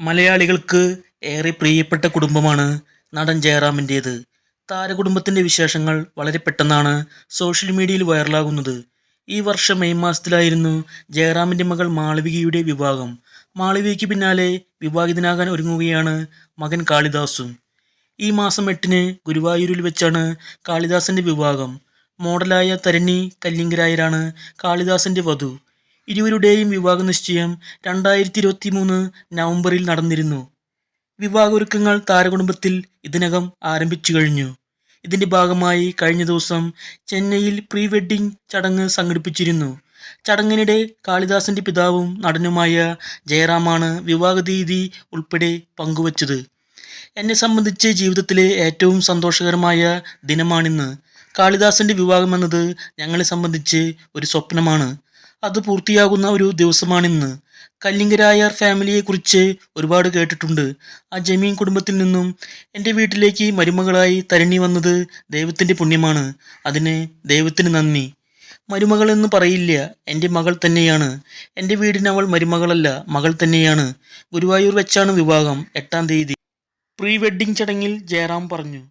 മലയാളികൾക്ക് ഏറെ പ്രിയപ്പെട്ട കുടുംബമാണ് നടൻ ജയറാമിന്റേത്. താരകുടുംബത്തിന്റെ വിശേഷങ്ങൾ വളരെ പെട്ടെന്നാണ് സോഷ്യൽ മീഡിയയിൽ വൈറലാകുന്നത്. ഈ വർഷം മെയ് മാസത്തിലായിരുന്നു ജയറാമിന്റെ മകൾ മാളവികയുടെ വിവാഹം. മാളവികയ്ക്ക് പിന്നാലെ വിവാഹിതനാകാൻ ഒരുങ്ങുകയാണ് മകൻ കാളിദാസും. ഈ മാസം എട്ടിന് ഗുരുവായൂരിൽ വെച്ചാണ് കാളിദാസന്റെ വിവാഹം. മോഡലായ തരണി കല്ലിങ്കരായരാണ് കാളിദാസന്റെ വധു. ഇരുവരുടെയും വിവാഹ നിശ്ചയം രണ്ടായിരത്തി ഇരുപത്തി മൂന്ന് നവംബറിൽ നടന്നിരുന്നു. വിവാഹൊരുക്കങ്ങൾ താരകുടുംബത്തിൽ ഇതിനകം ആരംഭിച്ചു കഴിഞ്ഞു. ഇതിന്റെ ഭാഗമായി കഴിഞ്ഞ ദിവസം ചെന്നൈയിൽ പ്രീ വെഡിങ് ചടങ്ങ് സംഘടിപ്പിച്ചിരുന്നു. ചടങ്ങിനിടെ കാളിദാസന്റെ പിതാവും നടനുമായ ജയറാമാണ് വിവാഹ തീയതി ഉൾപ്പെടെ പങ്കുവച്ചത്. എന്നെ സംബന്ധിച്ച് ജീവിതത്തിലെ ഏറ്റവും സന്തോഷകരമായ ദിനമാണിന്ന്. കാളിദാസന്റെ വിവാഹമെന്നത് ഞങ്ങളെ സംബന്ധിച്ച് ഒരു സ്വപ്നമാണ്. അത് പൂർത്തിയാകുന്ന ഒരു ദിവസമാണിന്ന്. കല്ലിങ്കരായർ ഫാമിലിയെക്കുറിച്ച് ഒരുപാട് കേട്ടിട്ടുണ്ട്. ആ ജമീൻ കുടുംബത്തിൽ നിന്നും എന്റെ വീട്ടിലേക്ക് മരുമകളായി തരണി വന്നത് ദൈവത്തിന്റെ പുണ്യമാണ്. അതിന് ദൈവത്തിന് നന്ദി. മരുമകൾ എന്ന് പറയില്ല എന്റെ മകൾ തന്നെയാണ്. എന്റെ വീടിന് അവൾ മരുമകളല്ല മകൾ തന്നെയാണ്. ഗുരുവായൂർ വെച്ചാണ് വിവാഹം എട്ടാം തീയതി. പ്രീ വെഡ്ഡിംഗ് ചടങ്ങിൽ ജയറാം പറഞ്ഞു.